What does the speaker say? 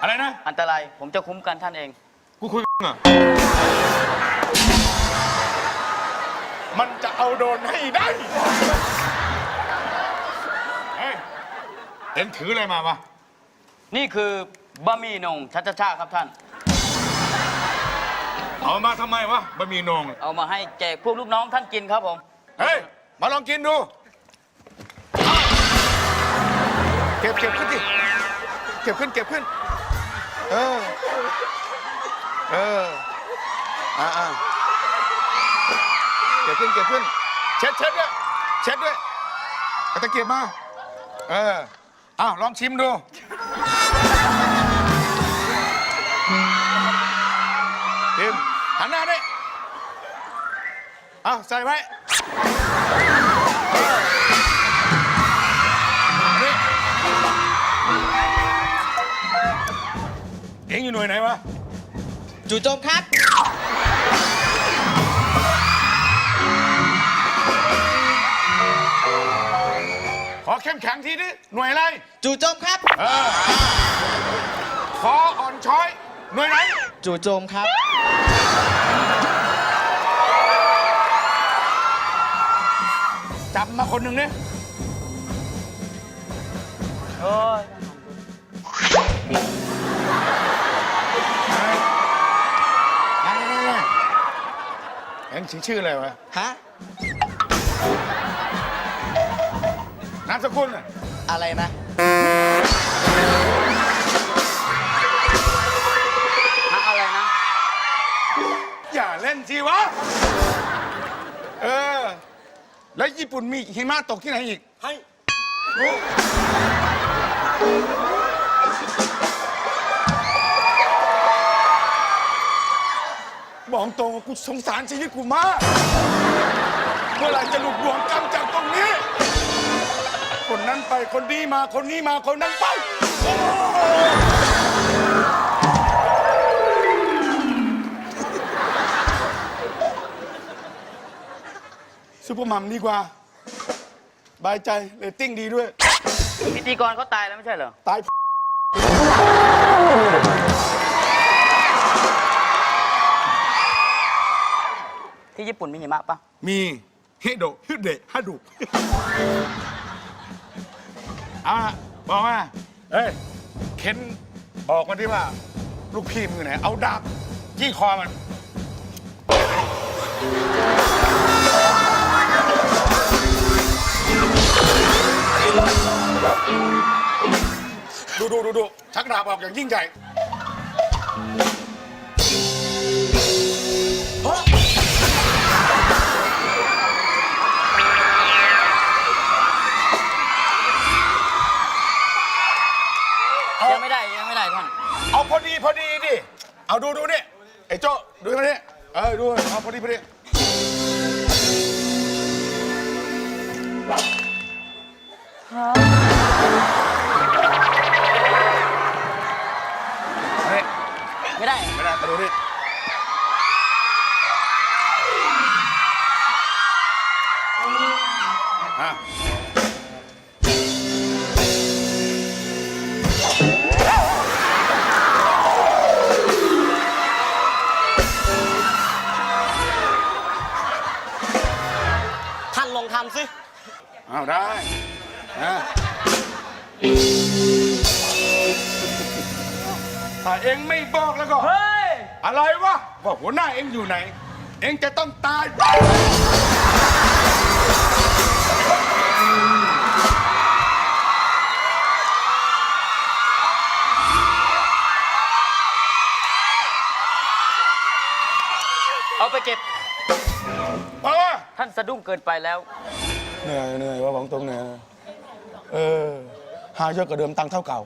อันตรายผมจะคุ้มกันท่านเอง กูคุยกับมึงอะมันจะเอาโดนให้ได้ เฮ้ยเอ็งถืออะไรมาวะ นี่คือบะหมี่หนงชัชชาครับท่าน เอามาทำไมวะบะหมี่โหนงเอามาให้แจกพวกลูกน้องท่านกินครับผม เฮ้ย มาลองกินดู เก็บเก็บขึ้นดิ เก็บขึ้นเก็บขึ้น เออ เออ อ่าเก็บขึ้นเก็บขึ้น เช็ดเช็ดด้วยเช็ดด้วยเอาตะเกียบมา เออ อ้าว ลองชิมดู ชิมหันหน้าดิอ้าว ใส่ไว้ จู่โจมครับ ขอเข้มแข็งทีดิหน่วยอะไร จู่โจมครับเออขออ่อนช้อย หน่วยไหน จู่โจมครับ จับมาคนหนึ่งเนี่ย โอ้ยเอ็งชื่ออะไรวะฮะ นามสกุลน่ะอะไรนะ ฮะอะไรนะ อย่าเล่นสิวะ เออ แล้วญี่ปุ่นมีหิมะตกที่ไหนอีก ให้ บอกตรงว่ากูสงสารชีวิตกูมาก เมื่อไหร่จะหลุดบ่วงกรรมจากตรงนี้ คนนั้นไปคนนี้มาคนนี้มาคนนั้นไปโอ้ซุปเปอร์มัมดีกว่าบายใจเรตติ้งดีด้วย พิธีกรเขาตายแล้วไม่ใช่เหรอ ตาย ที่ญี่ปุ่นมีหิมะปะมีเฮโดะฮิเดะฮาดุเอาละบอกมาเอ้ยเค้นบอกมาที่ว่า ลูกพี่มึงอยู่ไหน เอาดาบจี้คอมัน ดูดูดูดูชักดาบออกอย่างยิ่งใหญ่ ดูดูนี่ไอ้โจ้ดูมาเนี่ยเออดูเอาพอดีพอดีนี่ไม่ได้ ไม่ได้มาดูนี่อะ อาได้นะถ้าเองไม่บอกแล้วก็ เฮ้ย อะไรวะว่าหัวหน้าเองอยู่ไหน เองจะต้องตาย เอาไปเก็บเพราะว่าท่านสะดุ้งเกินไปแล้ว เหนื่อยเหนื่อยว่าบอกตรงเหนื่อยเออหาเยอะกว่าเดิมตังค์เท่าเก่า